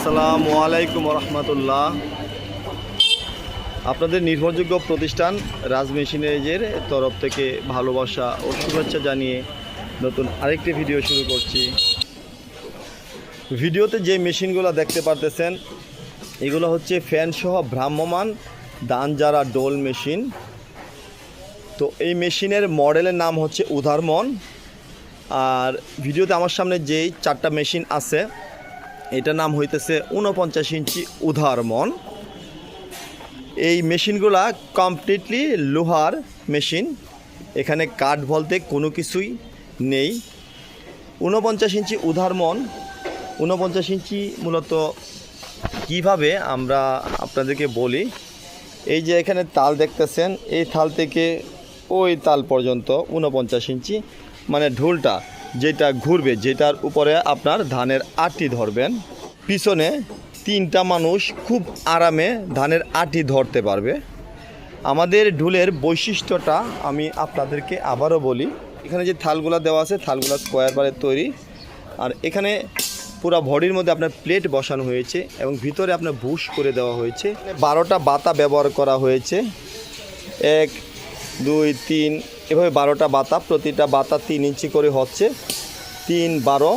আসসালামু আলাইকুম রহমতুল্লাহ আপনাদের নির্ভরযোগ্য প্রতিষ্ঠান রাজ মেশিনারিজের তরফ থেকে ভালোবাসা ও শুভেচ্ছা জানিয়ে নতুন আরেকটি ভিডিও শুরু করছি। ভিডিওতে যে মেশিনগুলো দেখতে পারতেছেন, এগুলো হচ্ছে ফ্যান সহ ভ্রাম্যমান দান যারা ডোল মেশিন। তো এই মেশিনের মডেলের নাম হচ্ছে উদারমন আর ভিডিওতে আমার সামনে যেই চারটা মেশিন আছে এটার নাম হইতেছে উনপঞ্চাশ ইঞ্চি উদারমন এই মেশিনগুলা কমপ্লিটলি লোহার মেশিন। এখানে কাঠ বলতে কোনো কিছুই নেই। উনপঞ্চাশ ইঞ্চি উদারমন উনপঞ্চাশ ইঞ্চি মূলত কীভাবে আমরা আপনাদেরকে বলি, এই যে এখানে তাল দেখতেছেন, এই তাল থেকে ওই তাল পর্যন্ত উনপঞ্চাশ ইঞ্চি মানে ঢোলটা। যেটা ঘুরবে, যেটার উপরে আপনার ধানের আটি ধরবেন। পিছনে তিনটা মানুষ খুব আরামে ধানের আটি ধরতে পারবে। আমাদের ঢুলের বৈশিষ্ট্যটা আমি আপনাদেরকে আবারও বলি। এখানে যে থালগুলা দেওয়া আছে, থালগুলা স্কোয়ার বারের তৈরি। আর এখানে পুরো ভডির মধ্যে আপনার প্লেট বসানো হয়েছে এবং ভিতরে আপনার বুশ করে দেওয়া হয়েছে। বারোটা বাতা ব্যবহার করা হয়েছে। এক, দুই, তিন এভাবে বারোটা বাতা, প্রতিটা বাতা তিন ইঞ্চি করে হচ্ছে। তিন বারো,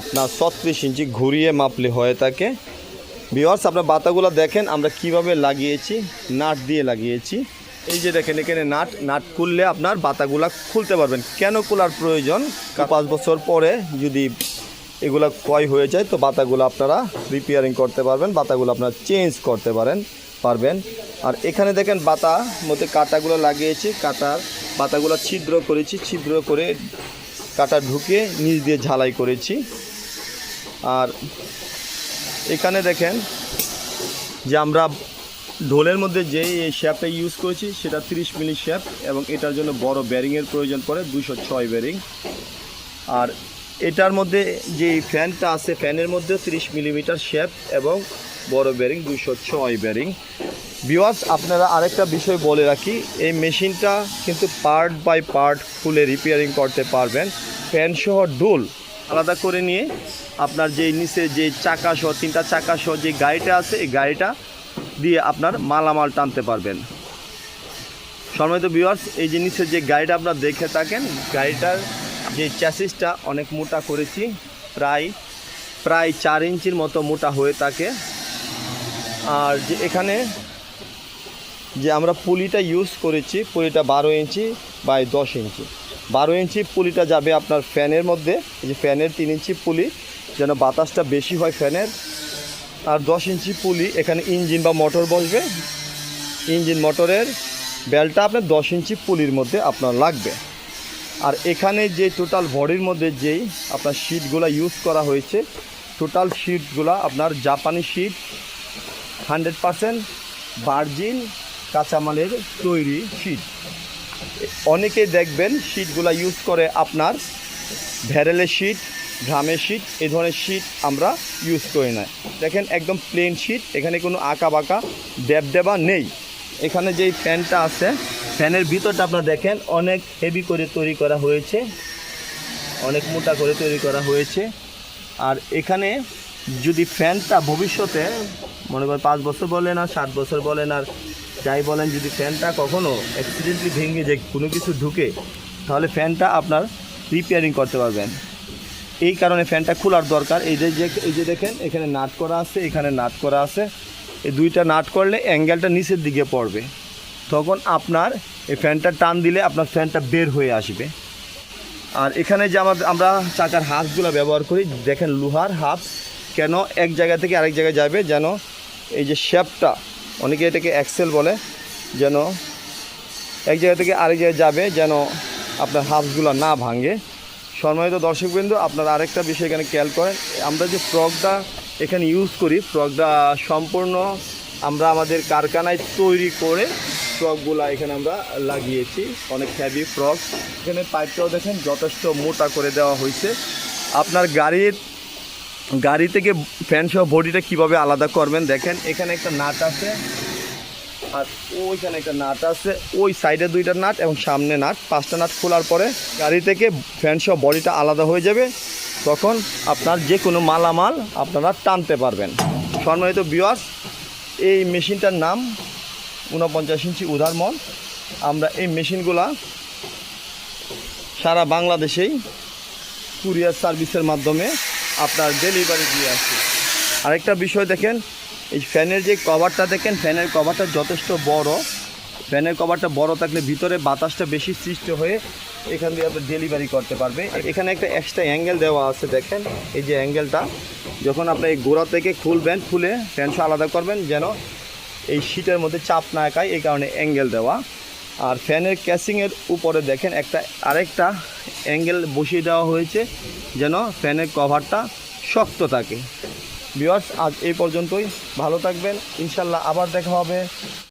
আপনার ছত্রিশ ইঞ্চি ঘুরিয়ে মাপলে হয়ে থাকে বিওয়ার্স আপনার বাতাগুলো দেখেন, আমরা কীভাবে লাগিয়েছি, নাট দিয়ে লাগিয়েছি। এই যে দেখেন, এখানে নাট নাট খুললে আপনার বাতাগুলা খুলতে পারবেন। কেন খোলার প্রয়োজন? পাঁচ বছর পরে যদি এগুলা ক্ষয় হয়ে যায়, তো বাতাগুলো আপনারা রিপেয়ারিং করতে পারবেন, বাতাগুলো আপনারা চেঞ্জ করতে পারেন, পারবেন। আর এখানে দেখেন, বাতা মধ্যে কাটাগুলো লাগিয়েছি, কাটার বাতাগুলো ছিদ্র করেছি, ছিদ্র করে কাটা ঢুকে নিচ দিয়ে ঝালাই করেছি। আর এখানে দেখেন যে আমরা ঢোলের মধ্যে যে এই শ্যাপটা ইউজ করেছি, সেটা তিরিশ মিলি শ্যাপ এবং এটার জন্য বড় ব্যারিংয়ের প্রয়োজন পড়ে দুশো ছয় ব্যারিং আর এটার মধ্যে যে ফ্যানটা আছে, ফ্যানের মধ্যেও তিরিশ মিলিমিটার শ্যাপ এবং বড় ব্যারিং দুশো ছয় ব্যারিং বিওয়াস আপনারা আরেকটা বিষয় বলে রাখি, এই মেশিনটা কিন্তু পার্ট বাই পার্ট খুলে রিপেয়ারিং করতে পারবেন। ফ্যান সহ ডোল আলাদা করে নিয়ে আপনার যে নিচে যে চাকা সহ, তিনটা চাকা সহ যে গাড়িটা আছে, এই গাড়িটা দিয়ে আপনার মালামাল টানতে পারবেন। সম্মানিত ভিউয়ার্স এই যে নিচে যে গাড়িটা আপনার দেখে থাকেন, গাড়িটার যে চ্যাসিসটা অনেক মোটা করেছি, প্রায় প্রায় চার ইঞ্চির মতো মোটা হয়ে থাকে। আর যে এখানে যে আমরা পুলিটা ইউজ করেছি, পুলিটা বারো ইঞ্চি বাই দশ ইঞ্চি। বারো ইঞ্চি পুলিটা যাবে আপনার ফ্যানের মধ্যে, এই যে ফ্যানের তিন ইঞ্চি পুলি, যেন বাতাসটা বেশি হয় ফ্যানের। আর দশ ইঞ্চি পুলি, এখানে ইঞ্জিন বা মোটর বসবে। ইঞ্জিন মোটরের বেলটা আপনার দশ ইঞ্চি পুলির মধ্যে আপনার লাগবে। আর এখানে যে টোটাল বডির মধ্যে যেই আপনার শিটগুলো ইউজ করা হয়েছে টোটাল শিটগুলো আপনার জাপানি শিট হান্ড্রেড পারসেন্ট ভার্জিন কাঁচামালের তৈরি শিট অনেকে দেখবেন শিটগুলো ইউজ করে আপনার ভ্যারেলের শিট ড্রামের শিট এই ধরনের শিট আমরা ইউজ করি না। দেখেন একদম প্লেন শিট এখানে কোনো আঁকা বাঁকা দেব দেবা নেই। এখানে যেই ফ্যানটা আছে, ফ্যানের ভিতরটা আপনারা দেখেন, অনেক হেভি করে তৈরি করা হয়েছে। অনেক মোটা করে তৈরি করা হয়েছে। আর এখানে যদি ফ্যানটা ভবিষ্যতে, মনে করেন পাঁচ বছর বলেন আর সাত বছর বলেন আর যাই বলেন, যদি ফ্যানটা কখনও অ্যাক্সিডেন্টলি ভেঙে যায় কোনো কিছু ঢুকে, তাহলে ফ্যানটা আপনার রিপেয়ারিং করতে পারবেন। এই কারণে ফ্যানটা খোলার দরকার। এই যে যে- এই যে দেখেন, এখানে নাট করা আছে, এখানে নাট করা আছে। এই দুইটা নাট করলে অ্যাঙ্গেলটা নিচের দিকে পড়বে। তখন আপনার এই ফ্যানটা টান দিলে আপনার ফ্যানটা বের হয়ে আসবে। আর এখানে যে আমাদের, আমরা চাকার হাফগুলো ব্যবহার করি, দেখেন লোহার হাফ কেন এক জায়গা থেকে আরেক জায়গায় যাবে, যেন এই যে শেপটা অনেকে এটাকে অ্যাক্সেল বলে, যেন এক জায়গা থেকে আরেক জায়গায় যাবে, যেন আপনার হাফগুলো না ভাঙে। সম্মানিত দর্শকবৃন্দ, আপনারা আরেকটা বিষয় এখানে খেয়াল করেন, আমরা যে ফ্রকটা এখানে ইউজ করি, ফ্রকটা সম্পূর্ণ আমরা আমাদের কারখানায় তৈরি করে ফ্রকগুলো এখানে আমরা লাগিয়েছি, অনেক হ্যাভি ফ্রক এখানে পাইপটাও দেখেন, যথেষ্ট মোটা করে দেওয়া হয়েছে। আপনার গাড়ির গাড়ি থেকে ফ্যান সহ বডিটা কীভাবে আলাদা করবেন দেখেন, এখানে একটা নাট আছে, আর ওইখানে একটা নাট আছে, ওই সাইডে দুইটা নাট এবং সামনে নাট। পাঁচটা নাট খোলার পরে গাড়ি থেকে ফ্যান সহ বডিটা আলাদা হয়ে যাবে, তখন আপনার যে কোনো মালামাল আপনারা টানতে পারবেন। সম্মানিত বিয়াস এই মেশিনটার নাম ঊনপঞ্চাশ ইঞ্চি উদারমন আমরা এই মেশিনগুলা সারা বাংলাদেশেই কুরিয়ার সার্ভিসের মাধ্যমে আপনার ডেলিভারি দিয়ে আসি আরেকটা বিষয় দেখেন, এই ফ্যানের যে কভারটা দেখেন, ফ্যানের কভারটা যথেষ্ট বড়। ফ্যানের কভারটা বড় থাকলে ভিতরে বাতাসটা বেশি সৃষ্টি হয়ে এখান দিয়ে আপনি ডেলিভারি করতে পারবে। এখানে একটা এক্সট্রা অ্যাঙ্গেল দেওয়া আছে দেখেন, এই যে অ্যাঙ্গেলটা যখন আপনি এই গোড়া থেকে খুলবেন, খুলে ফ্যানশো আলাদা করবেন, যেন এই শীটের মধ্যে চাপ না একায় এই কারণে অ্যাঙ্গেল দেওয়া। আর ফ্যানের ক্যাসিংয়ের উপরে দেখেন, একটা আরেকটা অ্যাঙ্গেল বসিয়ে দেওয়া হয়েছে যেন ফ্যানের কভারটা শক্ত থাকে। বিয়ার্স আজ এই পর্যন্তই। ভালো থাকবেন। ইনশাল্লাহ আবার দেখা হবে।